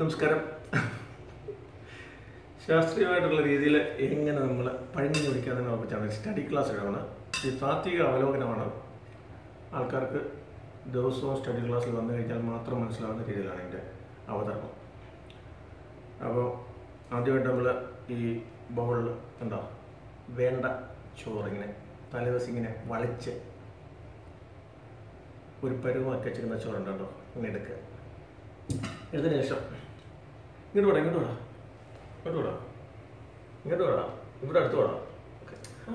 നമസ്കാരം. ശാസ്ത്രീയമായിട്ടുള്ള രീതിയിൽ എങ്ങനെ നമ്മൾ പഴഞ്ഞു പിടിക്കാതിനെ നോക്കിച്ചാണ് സ്റ്റഡി ക്ലാസ്സുകളാണ് ഈ താത്വിക അവലോകനമാണ്. ആൾക്കാർക്ക് ദിവസവും സ്റ്റഡി ക്ലാസ്സിൽ വന്നു കഴിഞ്ഞാൽ മാത്രം മനസ്സിലാവുന്ന രീതിയിലാണ് എന്റെ അവതരണം. അപ്പോൾ ആദ്യമായിട്ട് നമ്മൾ ഈ ബൗളിൽ എന്താ വേണ്ട ചോറിങ്ങനെ തലേദിവസിങ്ങനെ വളച്ച് ഒരു പരുവമാക്കി വെച്ചിരുന്ന ചോറുണ്ടോ അങ്ങനെ എടുക്കുക. എടുത്തതിന് ശേഷം ഇങ്ങോട്ട് വേടാ ഇങ്ങോട്ട് വേടാ ഇങ്ങോട്ട് വേടാ ഇങ്ങോട്ട് വേടാ ഇവിടെ അടുത്ത് വേടാ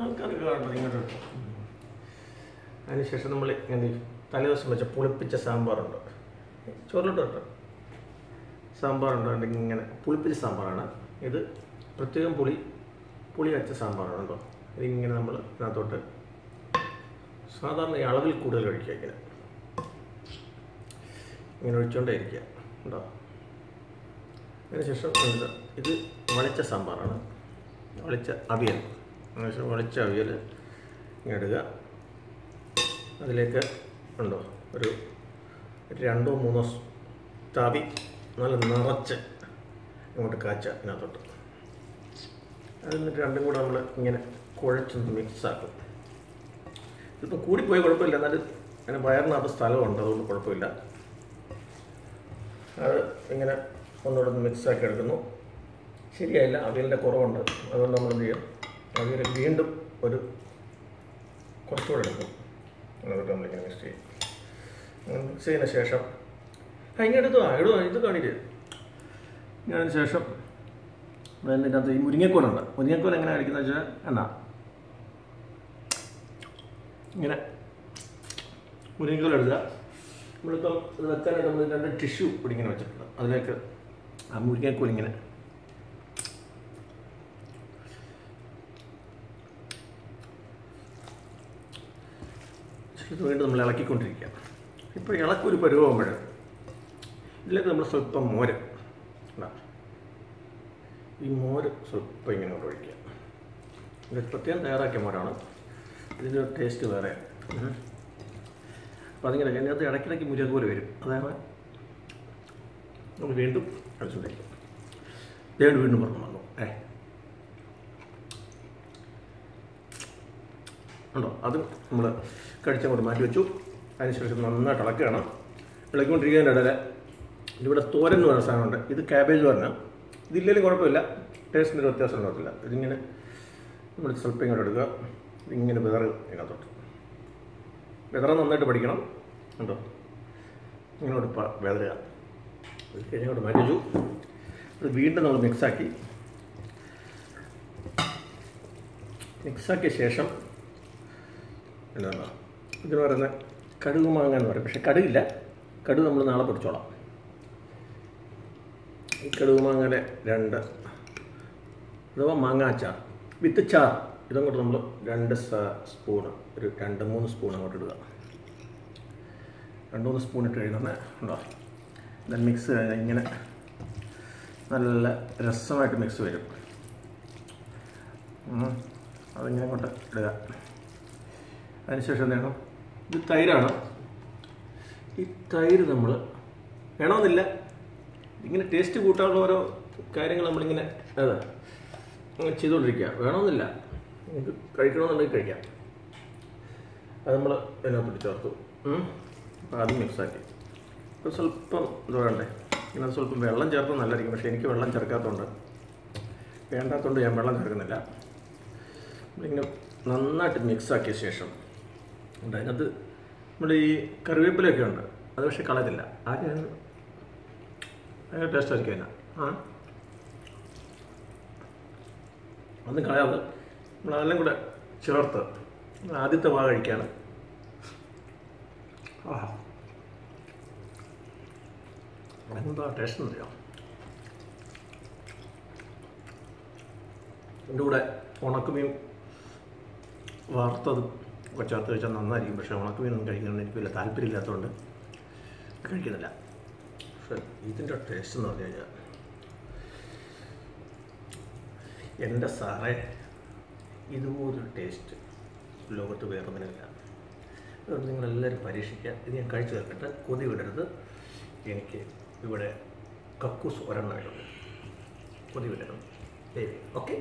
ആൾക്കാർക്ക് കാണുന്നത് ഇങ്ങോട്ട്. അതിനുശേഷം നമ്മൾ തലേ തലേദിവസം വെച്ച പുളിപ്പിച്ച സാമ്പാറുണ്ട്. ചോറിലോട്ട് സാമ്പാറുണ്ട് ഉണ്ടെങ്കിൽ ഇങ്ങനെ പുളിപ്പിച്ച സാമ്പാറാണ്. ഇത് പ്രത്യേകം പുളി പുളി വെച്ച സാമ്പാറാണ് കേട്ടോ. ഇതിങ്ങനെ നമ്മൾ ഇതിനകത്തോട്ട് സാധാരണ അളവിൽ കൂടുതൽ കഴിക്കുക ഇങ്ങനെ. ഇങ്ങനെ ഒഴിച്ചുകൊണ്ടേ ഇരിക്കുക. ഉണ്ടോ? അതിനുശേഷം ഇത് വളിച്ച സാമ്പാറാണ്. വളിച്ച അവിയൽ. അതിനുശേഷം വളിച്ച അവിയൽ ഇടുക അതിലേക്ക് ഉണ്ടോ? ഒരു രണ്ടോ മൂന്നോ താവി നല്ല നിറച്ച് ഇങ്ങോട്ട് കാച്ച ഇതിനകത്തോട്ട്. അതിൽ നിന്ന് രണ്ടും കൂടെ നമ്മൾ ഇങ്ങനെ കുഴച്ചൊന്ന് മിക്സാക്കും ഇതിപ്പോൾ കൂടിപ്പോയി കുഴപ്പമില്ല. എന്നാലും അതിന് വയറിനകത്ത് സ്ഥലമുണ്ട്. അതുകൊണ്ട് കുഴപ്പമില്ല. അത് ഇങ്ങനെ ഒന്നുകൂടെ ഒന്ന് മിക്സാക്കി എടുക്കുന്നു. ശരിയായില്ല അവിയലിന്റെ കുറവുണ്ട്. അതുകൊണ്ട് നമ്മൾ എന്ത് ചെയ്യും? അവിയൽ വീണ്ടും ഒരു കുറച്ചുകൂടെ എടുക്കും. എന്നിട്ട് നമ്മളിങ്ങനെ മിക്സ് ചെയ്യും. മിക്സ് ചെയ്തതിന് ശേഷം ഇങ്ങനെ എടുത്തു ആ ഇത് കാണിക്ക്. ഞാനതിന് ശേഷം ഇതിനകത്ത് ഈ മുരിങ്ങക്കോലുണ്ട് മുരിങ്ങക്കോൽ എങ്ങനെ കഴിക്കുന്നത് വെച്ചാൽ എന്നാ ഇങ്ങനെ മുരിങ്ങക്കോലെടുക്കുക നമ്മളിപ്പം ഇത് വെക്കാനായിട്ട് നമ്മൾ രണ്ട് ടിഷ്യൂ ഇങ്ങനെ വെച്ചിട്ടുണ്ട്. അതിലേക്ക് ആ മുരിങ്ങക്കോൽ കൂലിങ്ങനെ ഇത് വീണ്ടും നമ്മൾ ഇളക്കിക്കൊണ്ടിരിക്കുക. ഇപ്പോൾ ഇളക്കൊരു പരുവാകുമ്പോൾ ഇതിലേക്ക് നമ്മൾ സ്വല്പം മോര്. ഈ മോര് സ്വല്പം ഇങ്ങനെ കൊണ്ട് ഒഴിക്കുക. ഇത് പ്രത്യേകം തയ്യാറാക്കിയ മോരാണ്. ഇതിന്റെ ടേസ്റ്റ് വേറെ. അപ്പോൾ അതിങ്ങനെ അതിനകത്ത് ഇടയ്ക്കിടയ്ക്ക് മുരിങ്ങ വരും. അതാണ് നമ്മൾ വീണ്ടും കളിച്ചുകൊണ്ടിരിക്കും വീണ്ടും പറഞ്ഞു വന്നു. ഏ. ഉണ്ടോ? അത് നമ്മൾ കഴിച്ചങ്ങോട്ട് മാറ്റി വെച്ചു. അതിനുശേഷം നന്നായിട്ട് ഇളക്കുകയാണ്. ഇളക്കിക്കൊണ്ടിരിക്കുന്നതിന്റെ ഇടയിൽ ഇവിടെ തോരൻ എന്ന് പറയുന്ന സാധനമുണ്ട്. ഇത് ക്യാബേജ് പറഞ്ഞാൽ ഇതില്ലെങ്കിലും കുഴപ്പമില്ല. ടേസ്റ്റിന്റെ ഒരു വ്യത്യാസം ഉണ്ടാകത്തില്ല. ഇതിങ്ങനെ നമ്മൾ സ്വല്പം ഇങ്ങോട്ട് എടുക്കുക. ഇങ്ങനെ വിതറ് ഇതിനകത്തോട്ട്. വിതറ നന്നായിട്ട് പഠിക്കണം. ഉണ്ടോ ഇങ്ങോട്ട് വിതറുക. അത് മാറ്റി വെച്ചു. അത് വീണ്ടും നമ്മൾ മിക്സാക്കി മിക്സാക്കിയ ശേഷം എന്താണ്? ഇതിന് പറയുന്ന കടുക് മാങ്ങ എന്ന് പറയും. പക്ഷേ കടുകില്ല. കടുക് നമ്മൾ നാളെ പൊടിച്ചോളാം. ഈ കടുക് മാങ്ങനെ രണ്ട് അഥവാ മാങ്ങാച്ചാർ വിത്ത് ചാർ ഇതങ്ങോട്ട് നമ്മൾ രണ്ട് സ്പൂൺ ഒരു രണ്ട് മൂന്ന് സ്പൂൺ അങ്ങോട്ട് ഇടുക. രണ്ട് മൂന്ന് സ്പൂൺ ഇട്ട് കഴിയുന്ന ഉണ്ടോ? മിക്സ് ഇങ്ങനെ നല്ല രസമായിട്ട് മിക്സ് വരും. അതിങ്ങനെ അങ്ങോട്ട് ഇടുക. അതിനുശേഷം എന്ത് ഇത് തൈരാണ്. ഈ തൈര് നമ്മൾ വേണമെന്നില്ല. ഇങ്ങനെ ടേസ്റ്റ് കൂട്ടാനുള്ള ഓരോ കാര്യങ്ങൾ നമ്മളിങ്ങനെ അതാ ചെയ്തുകൊണ്ടിരിക്കുക. വേണമെന്നില്ല. നിങ്ങൾക്ക് കഴിക്കണമെന്നുണ്ടെങ്കിൽ കഴിക്കാം. അത് നമ്മൾ ഇതിനകത്തോട്ട് ചേർത്തു. അപ്പം അത് മിക്സാക്കി അപ്പോൾ സ്വല്പം ഇത് വേണ്ടേ? ഇങ്ങനെ സ്വല്പം വെള്ളം ചേർത്ത് നല്ലതായിരിക്കും. പക്ഷേ എനിക്ക് വെള്ളം ചേർക്കാത്തതുകൊണ്ട് വേണ്ടാത്തതുകൊണ്ട് ഞാൻ വെള്ളം ചേർക്കുന്നില്ല. നമ്മളിങ്ങനെ നന്നായിട്ട് മിക്സാക്കിയ ശേഷം ഉണ്ട് അതിനകത്ത് നമ്മുടെ ഈ കറിവേപ്പിലൊക്കെ ഉണ്ട്. അത് പക്ഷേ കളയത്തില്ല. ആരെയാണ് ഭയങ്കര ടേസ്റ്റ് ആയിരിക്കും അതിന്. ആ. ഒന്നും കളയാതെ നമ്മളതെല്ലാം കൂടെ ചേർത്ത് ആദ്യത്തെ വാ കഴിക്കുകയാണ് ആ എന്താ ടേസ്റ്റ് എന്നറിയാം എന്റെ കൂടെ ഉണക്കമീൻ വറുത്തത് ഒക്കെ ചേർത്ത് കഴിച്ചാൽ നന്നായിരിക്കും പക്ഷേ ഉണക്കമീനൊന്നും കഴിക്കണമെന്ന് എനിക്ക് വലിയ താല്പര്യമില്ലാത്തതുകൊണ്ട് കഴിക്കുന്നില്ല. പക്ഷെ ഇതിന്റെ ടേസ്റ്റ് എന്ന് പറഞ്ഞു കഴിഞ്ഞാൽ എന്റെ സാറേ ഇതുപോലൊരു ടേസ്റ്റ് ലോകത്ത് വേറെ ഒന്നിനില്ല അതുകൊണ്ട് നിങ്ങളെല്ലാവരും പരീക്ഷിക്കുക. ഇത് ഞാൻ കഴിച്ചു തീർക്കട്ടെ. കൊതി വിടരുത്. എനിക്ക് ഇവിടെ കക്കൂസ് ഒരെണ്ണമായിട്ടുണ്ട് വരണം ഓക്കെ